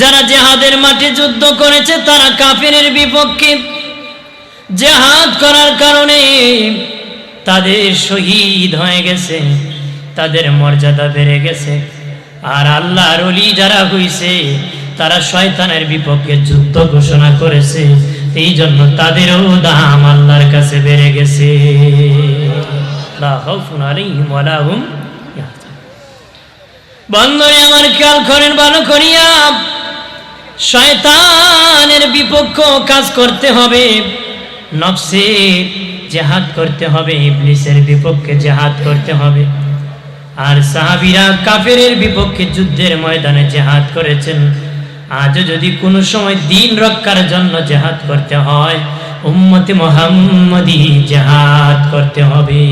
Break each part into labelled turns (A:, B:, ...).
A: যারা জেহাদের মাঠে যুদ্ধ করেছে, তারা কাফিরের বিপক্ষে জেহাদ করার কারণে তাদের শহীদ হয়ে গেছে, তাদের মর্যাদা বেড়ে গেছে। আর আল্লাহর অলি যারা হইছে, তারা শয়তানের বিপক্ষে যুদ্ধ ঘোষণা করেছে। এই জন্য তাদেরও দাম আল্লাহর কাছে বেড়ে গেছে। বন্ধনে আমার খেয়াল করেন, ভালো করিয়া শয়তানের বিপক্ষ কাজ করতে হবে। নফসের জেহাদ করতে হবে, ইবলিসের বিপক্ষে জেহাদ করতে হবে। আর সাহাবিরা কাফেরের বিপক্ষে যুদ্ধের ময়দানে জেহাদ করেছেন। আজও যদি কোনো সময় দিন রক্ষার জন্য জেহাদ করতে হয়, উম্মতে মোহাম্মদি জেহাদ করতে হবে।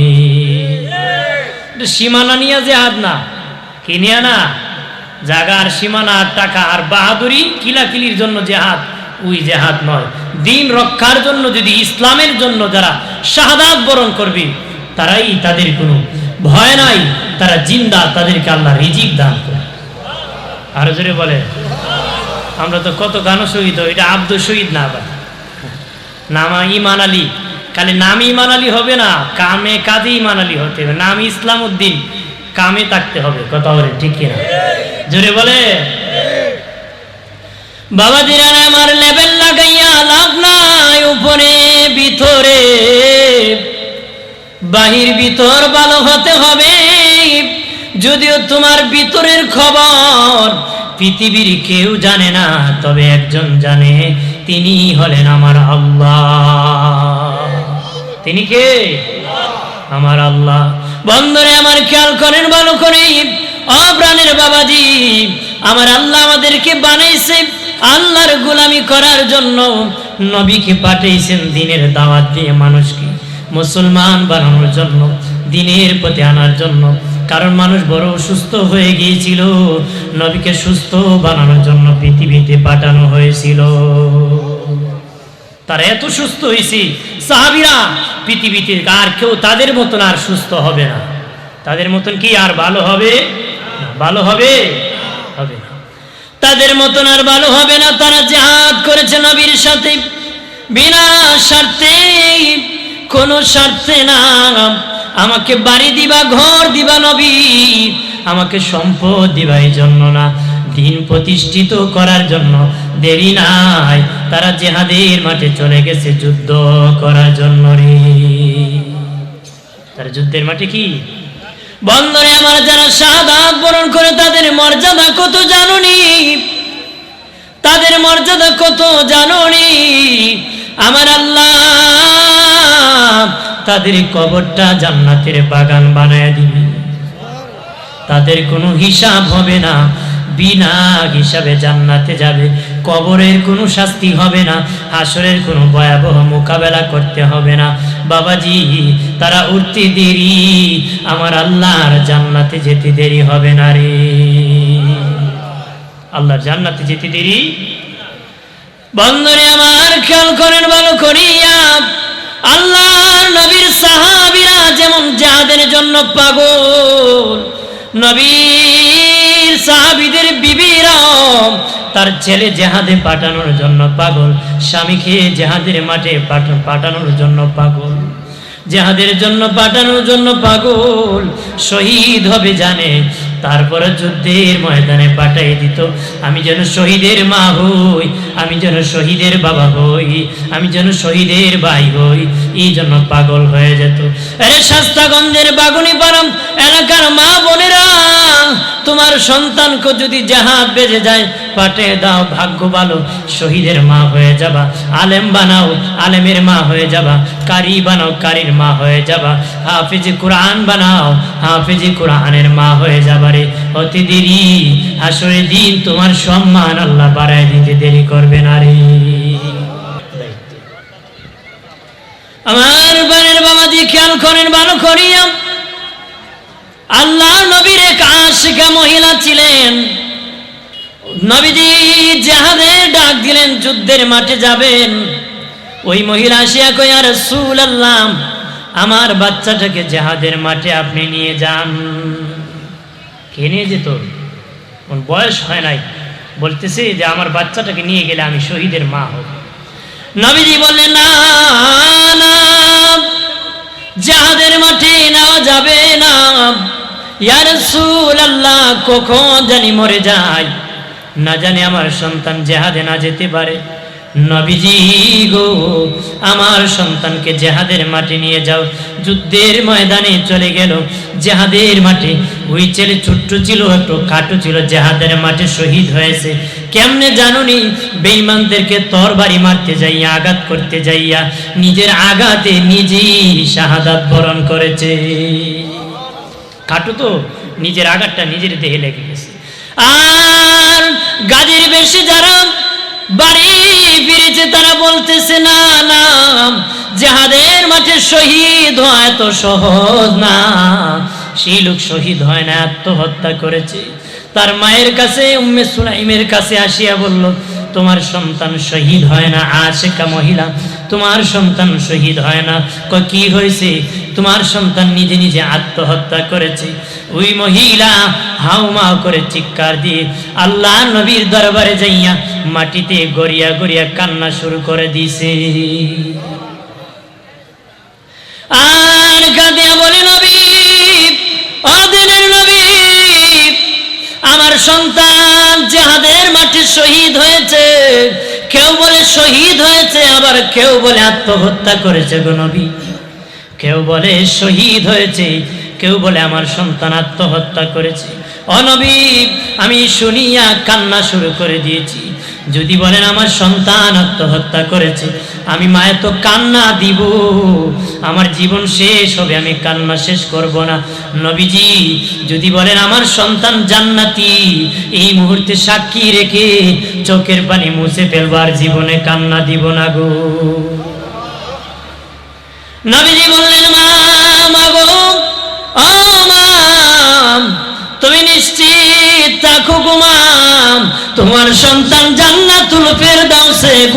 A: সীমানা নিয়ে জেহাদ না কিনিয়া না জাগার সীমানা, টাকা আর বাহাদুরি কিলাকিলির জন্য জেহাদ ওই জেহাদ নয়। দিন রক্ষার জন্য যদি ইসলামের জন্য যারা শাহাদাত বরণ করবে, তারাই তাদের কোনো ভয় নাই, তারা জিন্দা, তাদেরকে আল্লাহ রিজিক দান করে আরও জোরে বলে, আমরা তো কত গানও শহীদ, এটা আব্দুল শহীদ না আবার? নামা ইমান আলী, খালি নাম ইমান আলী হবে না, কামে কাজে ইমান আলী হতে হবে, নাম ইসলাম উদ্দিন কামে থাকতে হবে, কথা বলে ঠিক কিনা? জোরে বলে। বাবা দিরান আমার লেভেল লাগাইয়া লাভ নাই উপরে, ভিতরে। বাহির ভিতর ভালো হতে হবে। যদিও তোমার ভিতরের খবর পৃথিবীর কেউ জানে না, তবে একজন জানে, তিনি হলেন আমার আল্লাহ। তিনি কে? আমার আল্লাহ। বন্ধরে, আমার খেয়াল করেন, ভালো করে অপ্রাণের বাবাজি, আমার আল্লাহ আমাদেরকে বানাইছে, আল্লাহর গোলামি করার জন্য নবীকে পাঠিয়েছেন দিনের দাওয়াত দিয়ে মানুষকে মুসলমান বানানোর জন্য, দিনের প্রতি আনার জন্য। কারণ মানুষ বড় অসুস্থ হয়ে গিয়েছিল, নবীকে সুস্থ বানানোর জন্য পৃথিবীতে পাঠানো হয়েছিল। তারা এত সুস্থ হয়েছে, সাহাবিরা পৃথিবীতে আর কেউ তাদের মতন আর সুস্থ হবে না। তাদের মতন কি আর ভালো হবে? ভালো হবে? হবে তাদের মতন আর ভালো হবে না। তারা জেহাদ করেছে নবীর সাথে। বিনা স্বার্থে কোনো স্বার্থে না। আমাকে বাড়ি দিবা, ঘর দিবা নবী। আমাকে সম্পদ দিবা এই জন্য না। দিন প্রতিষ্ঠিত করার জন্য দেরি নাই। তারা জেহাদের মাঠে চলে গেছে যুদ্ধ করার জন্য রে। তারা যুদ্ধের মাঠে কি? বন্দরে আমার যারা শাহাদাত বরণ করে, তাদের মর্যাদা কত জানুনি? তাদের মর্যাদা কত জানুনি? আমার আল্লাহ, তাদের কবরটা জান্নাতের বাগান বানায় দিবে। তাদের কোনো হিসাব হবে না। বিনা হিসাবে জান্নাতে যাবে। কবরের কোনো শাস্তি হবে না, হাসরের কোনো ভয়াবহ মোকাবেলা করতে হবে না। বাবাজি, তারা উঠতে দেরি, আমার আল্লাহর জান্নাতে যেতে দেরি হবে না রে। আল্লাহর জান্নাতে যেতে দেরি? বন্ধনে আমার খেয়াল করেন ভালো করিয়া, আল্লাহর নবীর সাহাবিরা যেমন যাদের জন্য পাগল নবীর সাহাবীদের বিবিরাম, তার ছেলে জেহাদে পাঠানোর জন্য পাগল স্বামীকে জেহাদের মাঠে পাঠা- পাঠানোর জন্য পাগল। জেহাদের জন্য পাঠানোর জন্য পাগল, শহীদ হবে জানে তারপরে যুদ্ধের ময়দানে পাঠাই দিত। আমি যেন শহীদের মা হই, আমি যেন শহীদের বাবা হই, আমি যেন শহীদের ভাই হই, এই জন্য পাগল হয়ে যেত। আরে শাস্তাগঞ্জের বাগুনি পারাম, এলাকার মা বোনেরা, তোমার সন্তানকে যদি জাহাজ বেজে যায় পাঠে দাও ভাগ্য ভালো, শহীদের মা হয়ে যাবা, আলেম বানাও, আলেমের মা হয়ে যাবা। কারি বানাও, কারির মা হয়ে যাবা। হাফিজি কোরআন বানাও, হাফিজি কোরআনের মা হয়ে যাবা রে। অতি দেরি আসরে দিন তোমার সম্মান আল্লাহ বাড়ায় দিতে দেরি করবে না রে। আমার বানের বাবাজি খেয়াল করেন, ভালো করিয়া। আল্লাহ নবীর এক আশিকা মহিলা ছিলেন। নবীজি জাহাদে ডাক দিলেন, যুদ্ধের মাঠে যাবেন। ওই মহিলা আসিয়া কই আর সুল আল্লাহ আমার বাচ্চাটাকে জাহাদের মাঠে আপনি নিয়ে যান। কে নিয়ে যেত? বয়স হয় নাই। বলতেছে যে, আমার বাচ্চাটাকে নিয়ে গেলে আমি শহীদের মা হব। নবীজি বললেন, না না জাহাদের মাঠে নেওয়া যাবে না। ইয়ার আল্লাহ কখন জানি মরে যায়। না জানি আমার সন্তান জেহাদে না যেতে পারে। নবীজি গো, আমার সন্তানকে জেহাদের মাঠে নিয়ে যাও। যুদ্ধের ময়দানে চলে গেল। জেহাদের মাঠে ওই ছেলে ছোট্ট ছিল, একটু খাটো ছিল, জেহাদের মাঠে শহীদ হয়েছে। কেমনে জানুনি? বেঈমানদেরকে তরবারি মারতে যাইয়া, আঘাত করতে যাইয়া, নিজের আঘাতে নিজেই শাহাদাত বরণ করেছে। খাটো তো, নিজের আঘাতটা নিজের দেহে লেগে গেছে। আর গাজীর বেশি যারা বাড়ি ফিরেছে তারা বলতেছে, না না যাহাদের মাঠে শহীদ হয় তো সহজ না। সেই লোক শহীদ হয় না, আত্মহত্যা করেছে। তার মায়ের কাছে, উম্মে সুলাইমের কাছে আসিয়া বলল তোমার সন্তান শহীদ হয় না, আশেকা মহিলা, তোমার সন্তান শহীদ হয় না। কি হয়েছে? তোমার সন্তান নিজে নিজে আত্মহত্যা করেছে। ওই মহিলা হাউমা করে চিৎকার দিয়ে আল্লাহ নবীর দরবারে যাইয়া মাটিতে গড়িয়া গড়িয়া কান্না শুরু করে দিছে। আর গাদিয়া বলে, নবী আমার সন্তান যাহাদের মাঠে শহীদ হয়েছে। কেউ বলে শহীদ হয়েছে, আবার কেউ বলে আত্মহত্যা করেছে গো কেউ বলে শহীদ হয়েছে, কেউ বলে আমার সন্তান আত্মহত্যা করেছে। অনবী আমি শুনিয়া কান্না শুরু করে দিয়েছি। যদি বলেন আমার সন্তান আত্মহত্যা করেছে, আমি মায়ের তো কান্না দিব। আমার জীবন শেষ হবে, আমি কান্না শেষ করব না। নবীজি, যদি বলেন আমার সন্তান জান্নাতি, এই মুহূর্তে সাক্ষী রেখে চোখের পানি মুছে ফেলবার জীবনে কান্না দিব না গো। নবীজি বললেন, মা মাগো ও মা গুমাম তোমার সন্তান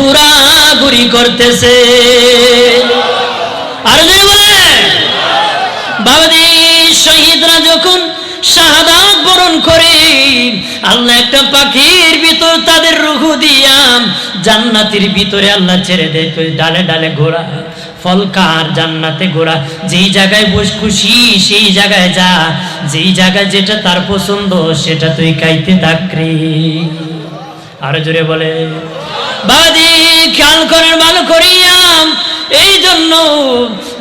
A: ঘোরাঘুরি করতেছে। আর বলে বাবাদি শহীদরা যখন শাহাদাত বরণ করে, আল্লাহ একটা পাখির ভিতর তাদের রুহু দিয়াম জান্নাতের ভিতরে আল্লাহ ছেড়ে দেয়, তুই ডালে ডালে ঘোড়া ফলকার জান্নাতে ঘোড়া যেই জায়গায় বস খুশি, সেই জায়গায় যা। যেই জায়গায় যেটা তার পছন্দ, সেটা তুই খাইতে আরও জোরে বলে বাবাজি খেয়াল করেন, ভালো করিয়াম এই জন্য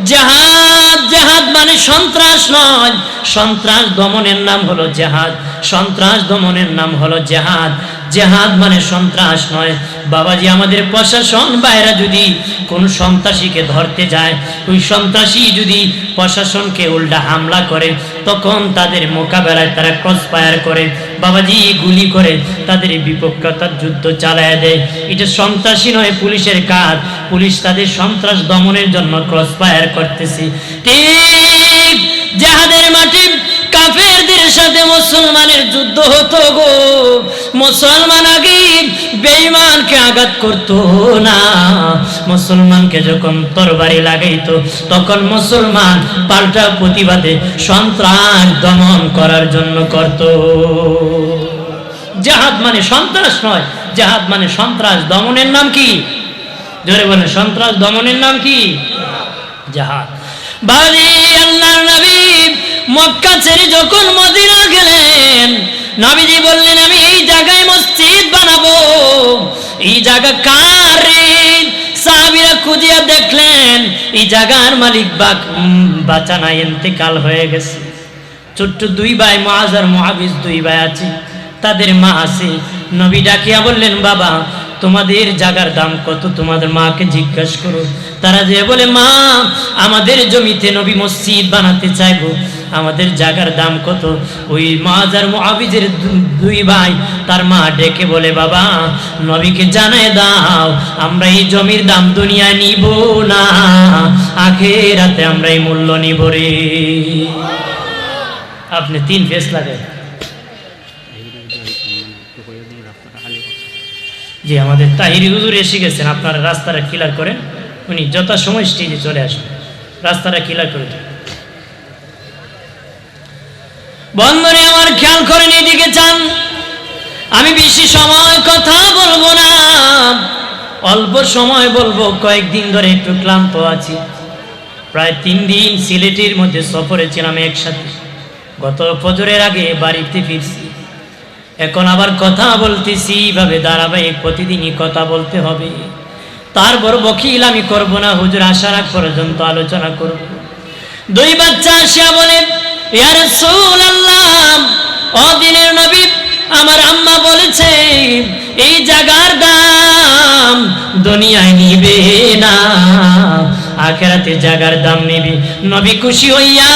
A: জাহাদ জাহাদ মানে সন্ত্রাস নয়। সন্ত্রাস দমনের নাম হলো জাহাদ। সন্ত্রাস দমনের নাম হলো জাহাদ। জেহাদ মানে সন্ত্রাস নয়। বাবাজি, আমাদের প্রশাসন বাইরা যদি কোন সন্ত্রাসীকে ধরতে যায়, ওই সন্ত্রাসী যদি প্রশাসনকে উল্টা হামলা করে, তখন তাদের মোকাবেলায় তারা ক্রস ফায়ার করে। বাবাজি, গুলি করে তাদের বিপক্ষে তার যুদ্ধ চালায় দেয়। এটা সন্ত্রাসী নয়, পুলিশের কাজ। পুলিশ তাদের সন্ত্রাস দমনের জন্য ক্রস ফায়ার করতেছে। ঠিক জাহাদের মাটি কাফেরদের সাথে মুসলমানের যুদ্ধ হতো গো। মুসলমান আগে বেঈমানকে আঘাত করত না। মুসলমানকে যখন তরবারি লাগাইতো, তখন মুসলমান পাল্টা প্রতিবাদে সন্ত্রাস দমন করার জন্য করত। জাহাদ মানে সন্ত্রাস নয়, জাহাদ মানে সন্ত্রাস দমনের নাম কি? জোরে বলে সন্ত্রাস দমনের নাম কি? জাহাদ। বাড়ি আল্লাহর নবী মক্কা ছেড়ে যখন মদিনা গেলেন, নবীজি বললেন, আমি এই জায়গায় মসজিদ বানাবো। এই জায়গা কার সাহাবীরা খুঁজিয়া দেখলেন, এই জায়গার মালিক বাক বাঁচানা ইন্তেকাল হয়ে গেছে। ছোট্ট দুই ভাই, মহাজ আর মহাবিজ দুই ভাই আছে, তাদের মা আছে। নবী ডাকিয়া বললেন, বাবা, তোমাদের জাগার দাম কত? তোমাদের মাকে জিজ্ঞাসা করো। তারা যে বলে, মা, আমাদের জমিতে নবী মসজিদ বানাতে চাইব। আমাদের জাগার দাম কত? ওই মাজার মুআবিজের দু- দুই ভাই, তার মা ডেকে বলে, বাবা, নবীকে জানায় দাও, আমরা এই জমির দাম দুনিয়ায় নিব না, আখেরাতে আমরা এই মূল্য নিব রে। আপনি তিন ফেস লাগাই। যে আমাদের তাহিরি হুজুর এসে গেছেন, আপনারা রাস্তাটা ক্লিয়ার করেন, উনি যথাসময় স্টেজে চলে আসবেন। রাস্তাটা ক্লিয়ার করে দেন। বন্ধনে আমার খেয়াল করেন এদিকে চান আমি বেশি সময় কথা বলব না। অল্প সময় বলব, কয়েকদিন ধরে একটু ক্লান্ত আছি। প্রায় তিন দিন সিলেটের মধ্যে সফরে ছিলাম একসাথে। গত ফজরের আগে বাড়িতে ফিরছি। এখন আবার কথা বলতেছি এইভাবে ধারাবাহিক প্রতিদিনই কথা বলতে হবে। তারপর বকিল, আমি করব না, হুজুর আসার আগ পর্যন্ত আলোচনা করব। দুই বাচ্চা আসিয়া বলে ইয়া রাসূলুল্লাহ, ও দিনের নবী, আমার আম্মা বলেছে, এই জাগার দাম দুনিয়ায় নিবে না, আখেরাতে জাগার দাম নিবি। নবী খুশি হইয়া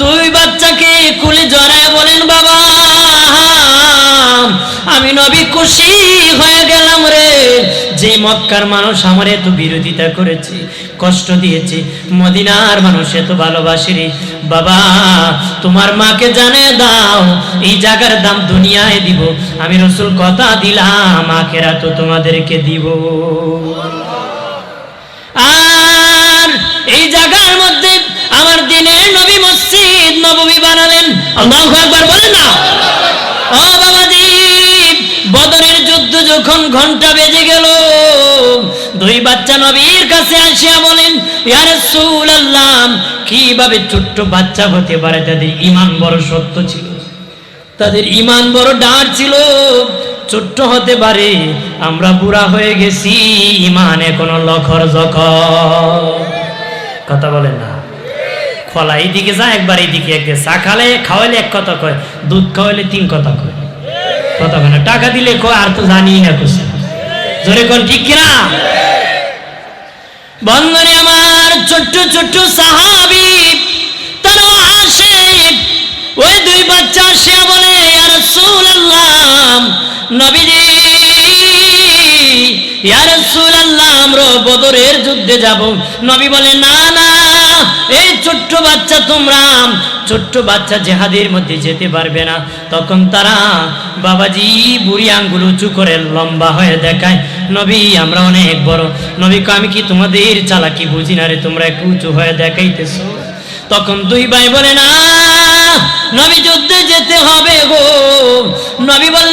A: দুই বাচ্চাকে কুলে জড়ায় বলেন, বাবা আমি নবী খুশি হয়ে গেলাম রে। যে মক্কার মানুষ আমার এত বিরোধিতা করেছে, কষ্ট দিয়েছে, মদিনার মানুষ এত ভালোবাসে বাবা, তোমার মাকে জানে দাও, এই জায়গার দাম দুনিয়ায় দিব। আমি রসুল কথা দিলাম আখেরা তো তোমাদেরকে দিব। আর এই জায়গার মধ্যে আমার দিনের নবী মসজিদ নবমী বানালেন। আল্লাহু আকবার বলেন না? ও বাবাজি! বদরের যুদ্ধ যখন ঘণ্টা বেজে গেল, দুই বাচ্চা নবীর কাছে আসিয়া বলেন, ইয়া রাসূলুল্লাহ, কীভাবে ছোট্ট বাচ্চা হতে পারে? তাদের ঈমান বড় সত্য ছিল। তাদের ঈমান বড় ডার ছিল। ছোট্ট হতে পারে, আমরা বুড়া হয়ে গেছি, ঈমান এখনও লখর জখর। কথা বলেন না। খোলা এইদিকে যা, একবার এইদিকে একদিকে চা খালে, খাওয়াইলে এক কথা কয়, দুধ খাওয়াইলে তিন কথা কয়। কথা না। টাকা দিলে কয়, আর তো জানি না কিছু। জোরে কোন ঠিক কিনা? বন্ধনে আমার ছোট্ট ছোট্ট সাহাবি, তারা আসে। ওই দুই বাচ্চা সে বলে আর রাসূলুল্লাহ, নবীজি, ইয়া রাসূলুল্লাহ, আমরা বদরের যুদ্ধে যাব। নবী বলে, না না, এই ছোট্ট বাচ্চা তোমরা ছোট্ট বাচ্চা জেহাদের মধ্যে যেতে পারবে না। তখন তারা বাবাজি বুড়ি আঙ্গুল উঁচু করে লম্বা হয়ে দেখায়, নবী, আমরা অনেক বড়। নবীকে আমি কি তোমাদের চালাকি বুঝি না রে? তোমরা একটু উঁচু হয়ে দেখাইতেছ? তখন দুই ভাই বলে, না, নবী যুদ্ধে যেতে হবে গো। নবী বললেন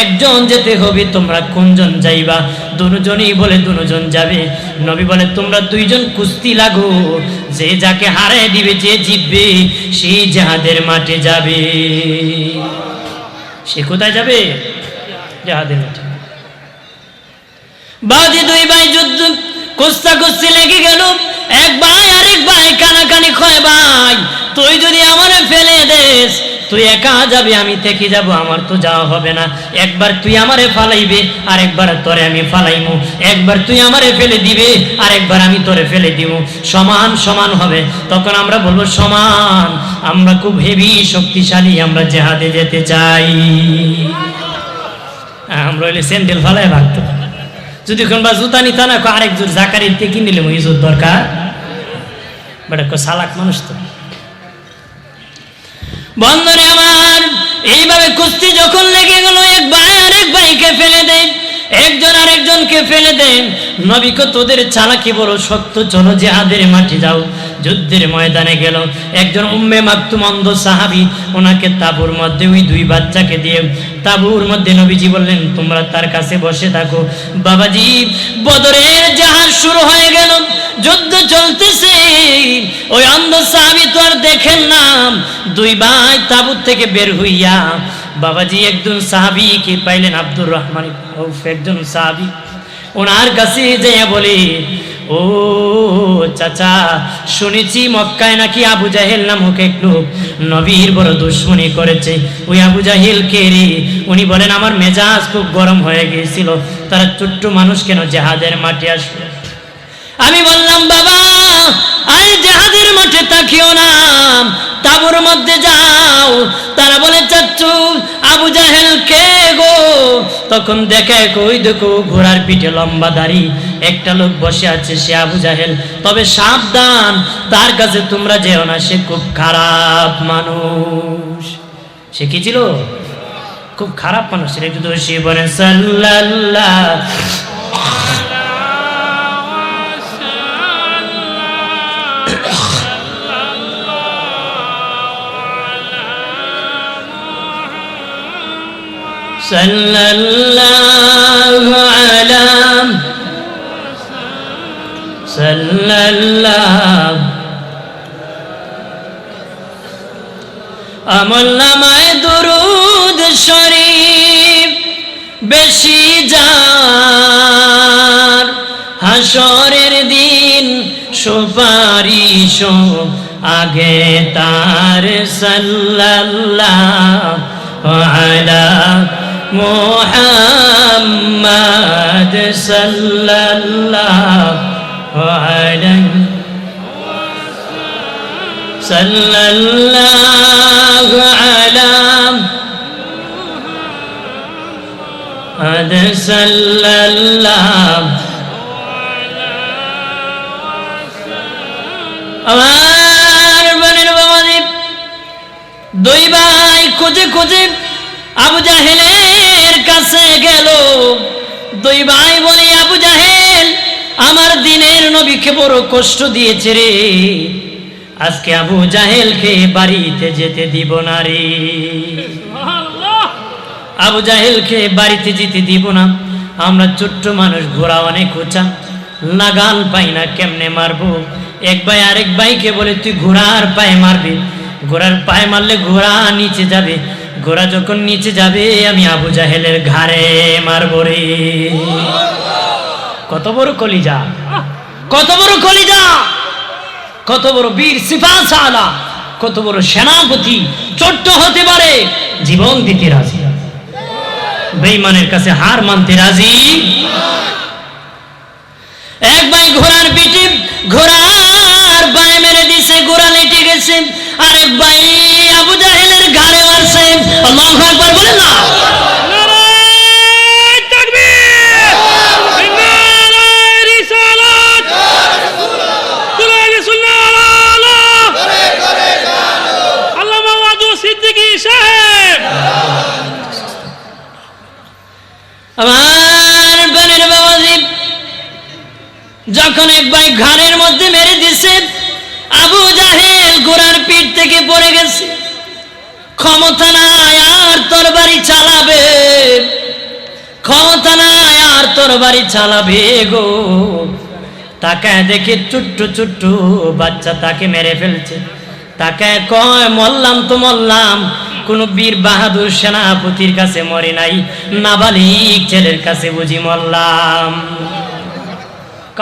A: একজন যেতে হবে, তোমরা কোনজন যাইবা? দুজনই বলে দুজন যাবে। নবী বলে, তোমরা দুইজন কুস্তি লাগো। যে যাকে হারায় দিবে, যে জিতবে সেই জাহাদের মাঠে যাবে। সে কোথায় যাবে? জাহাদের মাঠে। বাজি দুই ভাই যুদ্ধ, কুস্তা কুস্তি লেগে গেল। এক ভাই আরেক ভাই কানাকানি, খয় ভাই, তুই যদি আমারে ফেলে দেস তুই একা যাবি, আমি থেকে যাব, আমার তো যাওয়া হবে না। একবার তুই আমারে ফালাইবে আর একবার তোরে আমি ফালাইমু। একবার তুই আমারে ফেলে দিবে আর একবার আমি তোরে ফেলে দিব সমান সমান হবে, তখন আমরা বলব সমান। আমরা খুব হেভি শক্তিশালী, আমরা জেহাদে যেতে চাই। আমরা হইলে স্যান্ডেল ফালাই ভাগতো। যদি কোন বা জুতা নিতা না আরেক জোর জাকারির থেকে কিনে নিলাম এই জোর দরকার? বাট সালাক মানুষ তো। বন্ধনে আমার এইভাবে কুস্তি যখন লেগে গেল এক ভাই আরেক ভাইকে ফেলে দেয় একজন আরেকজনকে ফেলে দেন। নবীকে তোদের চালাকি বড় শক্ত চলো জেহাদের মাঠে যাও। যুদ্ধের ময়দানে গেল। একজন উম্মে মাকতুম অন্ধ সাহাবি, ওনাকে তাবুর মধ্যে, ওই দুই বাচ্চাকে দিয়ে তাবুর মধ্যে নবীজি বললেন, তোমরা তার কাছে বসে থাকো। বাবাজি, বদরের জাহাজ শুরু হয়ে গেল। যুদ্ধ চলতেছে। ওই অন্ধ সাহাবি তো আর দেখেন না। দুই ভাই তাবুর থেকে বের হইয়া বাবাজি একজন সাহাবি কি পাইলেন আব্দুর রহমান একজন সাহাবি। ওনার কাছে যেয়ে বলে, ও চাচা, শুনেছি মক্কায় নাকি আবু জাহেল নামক এক লোক নবীর বড় দুশ্মনী করেছে। ওই আবু জাহেল কে রে? উনি বলেন, আমার মেজাজ খুব গরম হয়ে গিয়েছিল। তারা ছোট্ট মানুষ কেন জাহাজের মাটি আসবে আমি বললাম, বাবা আরে জাহাজের মাঠে তাকিও না, তাবুর মধ্যে যাও। তারা বলে চাচ্ছু আবু জাহেল কে গো? তখন দেখে কই দেখো ঘোড়ার পিঠে লম্বা দাড়ি। একটা লোক বসে আছে, সে আবু জাহেল। তবে সাবধান, তার কাছে তোমরা যেও না, সে খুব খারাপ মানুষ। সে কি ছিল? খুব খারাপ মানুষ। ছিল একটু সে বলে সাল্লাল্লাহ। صلى الله على صلى الله আমল নামায় দরুদ শরীফ বেশি যার হাসরের দিন সুপারিশ আগে তার সাল্লাল্লাহু আলা মোহাম্মদ সাল্লাল্লাহু আলাইহি সাল্লাল্লাহু আলা মুহাম্মদ সাল্লাল্লাহু আমার বোনের বাবা দুই ভাই খুঁজে খুঁজে আবু জাহেলের কাছে গেল। দুই ভাই বলে আবু জাহেল আমার দিনের নবীকে বড় কষ্ট দিয়েছে রে। আজকে আবু জাহেলকে বাড়িতে যেতে দিব না রে। আবু জাহেলকে বাড়িতে যেতে দিব না। আমরা ছোট্ট মানুষ ঘোরা অনেক উঁচা। লাগান পাই না কেমনে মারবো? এক ভাই আরেক ভাইকে বলে তুই ঘোড়ার পায়ে মারবি। ঘোড়ার পায়ে মারলে ঘোড়া নিচে যাবে। ঘোড়া যখন নিচে যাবে, আমি আবু জাহেলের ঘাড়ে মারবো রে। কত বড় কলিজা, কত বড় কলিজা, কত বড় বীর সিফাস আলা কত বড় সেনাপতি ছোট্ট হতে পারে, জীবন দিতে রাজি। বেইমানের কাছে হার মানতে রাজি। এক ভাই ঘোড়ার পিঠে, ঘোড়ার বায়ে মেরে দিছে ঘোড়া লেটে গেছে আরেক ভাই আল্লাহু আকবার বলেন না। আমার বোনের বাবাজি যখন এক ভাই ঘাড়ের মধ্যে মেরে দিছে আবু জাহেল ঘোড়ার পিঠ থেকে পড়ে গেছে। ক্ষমতা নাই আর তোর বাড়ি চালাবে। ক্ষমতা নাই আর তোর বাড়ি চালাবে গো। তাকায় দেখে চুট্টু চুট্টু বাচ্চা তাকে মেরে ফেলছে। তাকায় কয় মল্লাম তো মল্লাম কোন বীর বাহাদুর সেনাপতির কাছে মরে নাই, নাবালিক ছেলের কাছে বুঝি মরলাম।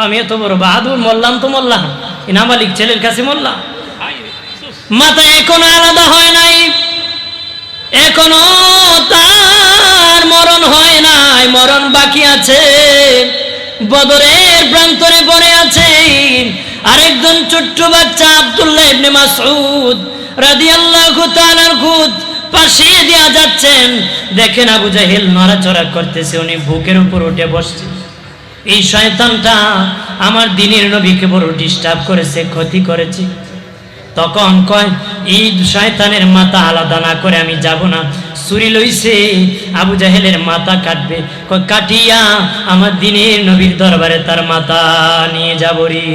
A: আমি এত বড় বাহাদুর মল্লাম তো মরলাম, এই নাবালিক ছেলের কাছে মরলাম। মাথা এখনও আলাদা হয় নাই। এখনও তার মরণ হয় নাই, মরণ বাকি আছে। বদরের প্রান্তরে পড়ে আছে। আরেকজন ছোট্ট বাচ্চা আব্দুল্লাহ ইবনে মাসউদ রাদিয়াল্লাহু তাআলার খুদ পাশে দিয়া যাচ্ছেন। দেখেন আবু জাহেল নড়াচড়া করতেছে, উনি বুকের উপর উঠে বসছে। এই শয়তানটা আমার দিনের নবীকে বড় ডিস্টার্ব করেছে, ক্ষতি করেছে। তখন কয় এই শয়তানের মাথা আলাদা না করে আমি যাব না। ছুরি লইছে, আবু জাহেলের মাথা কাটবে। কাটিয়া আমার দিনের নবীর দরবারে তার মাথা নিয়ে যাব রে।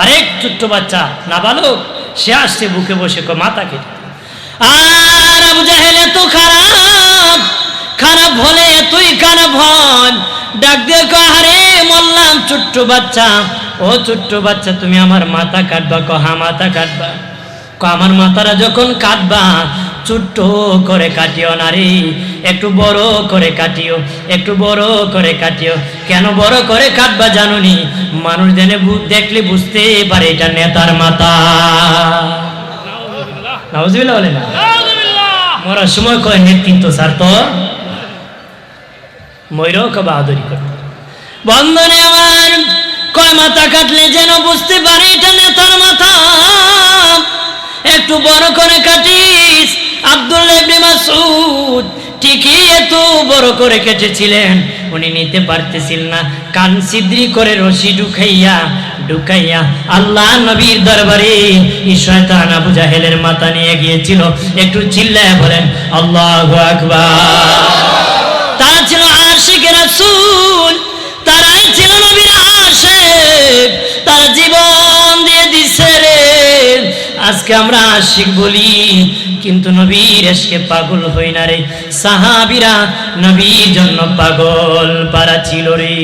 A: আরেক ছোট্ট বাচ্চা না বালক সে আসছে বুকে বসে মাথা কেটে। আর আবু জাহেল এত খারাপ খারাপ হলে এতই খারাপ হন। ডাক দিয়ে আরে মরলাম ছোট্ট বাচ্চা, ও ছোট্ট বাচ্চা, তুমি আমার মাথা কাটবা ক হা মাথা কাটবা? আমার মাথাটা যখন কাটবা ছোট্ট করে কাটিও না রে একটু বড় করে কাটিও একটু বড় করে কাটিও। কেন বড় করে কাটবা জানুনি? মানুষ জেনে দেখলে বুঝতে পারে এটা নেতার বলে না? মরার সময় কয় নেতৃত্ব স্যার তো ময়ূরও বাহাদুরি করে। বন্ধনে আমার কয় মাথা কাটলে যেন বুঝতে পারে এটা নেতার মাথা। একটু বড় করে কাটিস। মাসউদ ঠিকই এত বড় করে কেটেছিলেন। উনি নিতে পারতেছিল না। কান সিদ্রি করে রশি ঢুকাইয়া ঢুকাইয়া আল্লাহ নবীর দরবারে শয়তান আবু জাহেলের মাথা নিয়ে গিয়েছিল। একটু চিল্লায় বলেন, আল্লাহু আকবার। আজকে আজকে আমরা আশিক বলি কিন্তু নবীর এসকে পাগল হই না রে। সাহাবিরা নবীর জন্য পাগল পারা ছিল রে।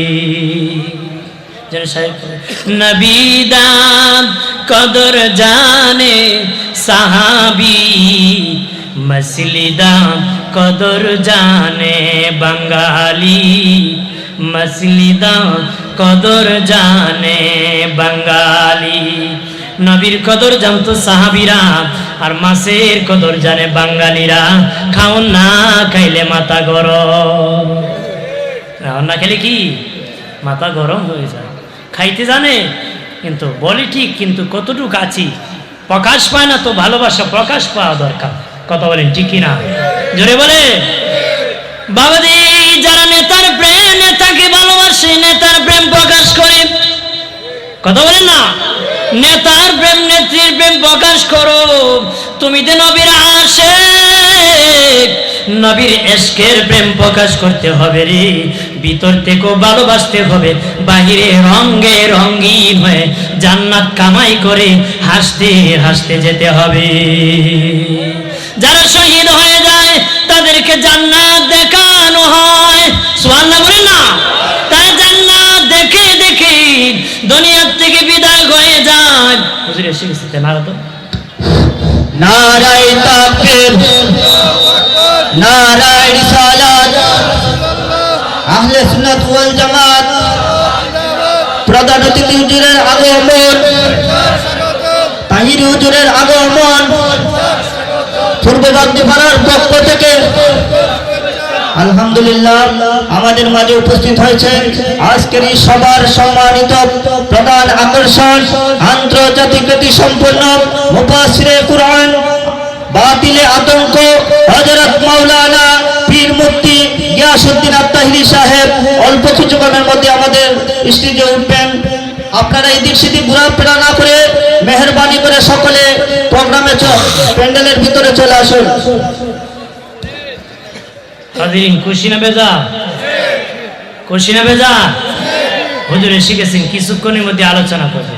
A: বলে, কদর জানে সাহাবি মসলি দাম কদর জানে বাঙালি মসলি দাম কদর জানে বাঙালি নবীর কদর জানতো সাহাবিরা, আর মাসের কদর জানে বাঙালিরা। খাও না খাইলে মাথা গরম। না খেলে কি? মাথা গরম হয়ে যায়। খাইতে জানে, কিন্তু বলি ঠিক, কিন্তু কতটুকু আছি? প্রকাশ পায় না তো ভালোবাসা প্রকাশ পাওয়া দরকার। কথা বলেন ঠিক না জোরে বলে। বাবাজি, যারা নেতার প্রেম, নেতাকে ভালোবাসে, নেতার প্রেম প্রকাশ করে। কথা বলেন না? নেতার প্রেম, নেত্রীর প্রেম প্রকাশ করো। তুমি তো নবীর আসে নবীর এশকের প্রেম প্রকাশ করতে হবে রে। ভিতর থেকেও ভালোবাসতে হবে, বাহিরে রঙ্গে রঙ্গিন হয়ে জান্নাত কামাই করে হাসতে হাসতে যেতে হবে। যারা শহীদ হয়ে যায়, তাদেরকে জান্নাত দেখানো হয়। সুবহানাল্লাহ বলে না? তারা জান্নাত দেখে দেখে হয়ে হুজুর এসে গেছে না তো
B: নারায় তাকবীর নারায় রিসালাত আহলে সুন্নাত ওয়াল জামাত প্রধান অতিথি হুজুরের আগমন তাহির হুজুরের আগমন পূর্ববর্তী পাড়ার পক্ষ থেকে আলহামদুলিল্লাহ, আমাদের মাঝে উপস্থিত হয়েছেন আজকের এই সবার সম্মানিত প্রধান আকর্ষণ আন্তর্জাতিক গতি সম্পন্ন মুফাসিরে কুরআন, বাতিলে আতঙ্ক, হযরত মাওলানা পীর মুফতি গিয়াসউদ্দিন আত্তাহিরি সাহেব, অল্প কিছুক্ষণের মধ্যে আমাদের স্টেজে উঠবেন। আপনারা এই দিক সেদিক ঘোরাফেরা না করে মেহরবানি করে সকলে প্রোগ্রামে প্যান্ডেলের ভিতরে চলে আসুন।
A: খুশি না বেজা খুশি না বেজা হুজুর গেছেন, কিছুক্ষণের মধ্যে আলোচনা করবে।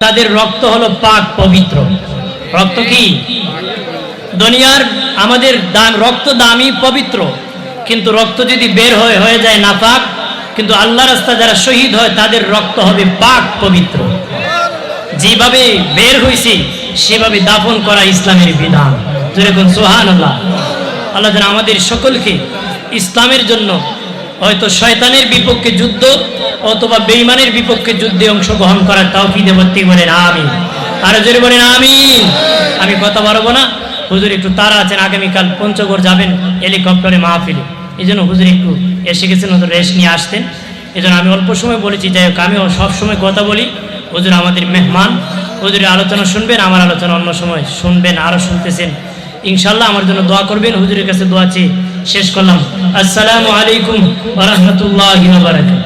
A: তাদের রক্ত হলো পাক পবিত্র। রক্ত কি? দুনিয়ার আমাদের দাম, রক্ত দামি পবিত্র। কিন্তু রক্ত যদি বের হয়ে হয়ে যায় না পাক কিন্তু আল্লাহ রাস্তা যারা শহীদ হয়, তাদের রক্ত হবে পাক পবিত্র। যেভাবে বের হয়েছে সেভাবে দাফন করা ইসলামের বিধান। যেরকম সোহান আল্লাহ আল্লাহ যেন আমাদের সকলকে ইসলামের জন্য হয়তো শয়তানের বিপক্ষে যুদ্ধ অথবা বেইমানের বিপক্ষে যুদ্ধে অংশগ্রহণ করার তাও কি দেবত্তি বলেন আমি আরও জোরে বলেন আমি আমি কথা বলব না। হুজুর একটু তারা আছেন, আগামীকাল পঞ্চগড় যাবেন হেলিকপ্টারে মাহফিলে। এই জন্য হুজুর একটু এসে গেছেন রেস্ট নিয়ে আসতেন। এই আমি অল্প সময় বলেছি, যাই হোক, আমিও সবসময় কথা বলি। হুজুর আমাদের মেহমান। হুজুরের আলোচনা শুনবেন, আমার আলোচনা অন্য সময় শুনবেন আরও শুনতেছেন। ইনশাল্লাহ আমার জন্য দোয়া করবেন, হুজুরের কাছে দোয়া চেয়ে শেষ করলাম। আসসালামু আলাইকুম রহমতুল্লাহ বারাকাতুহু।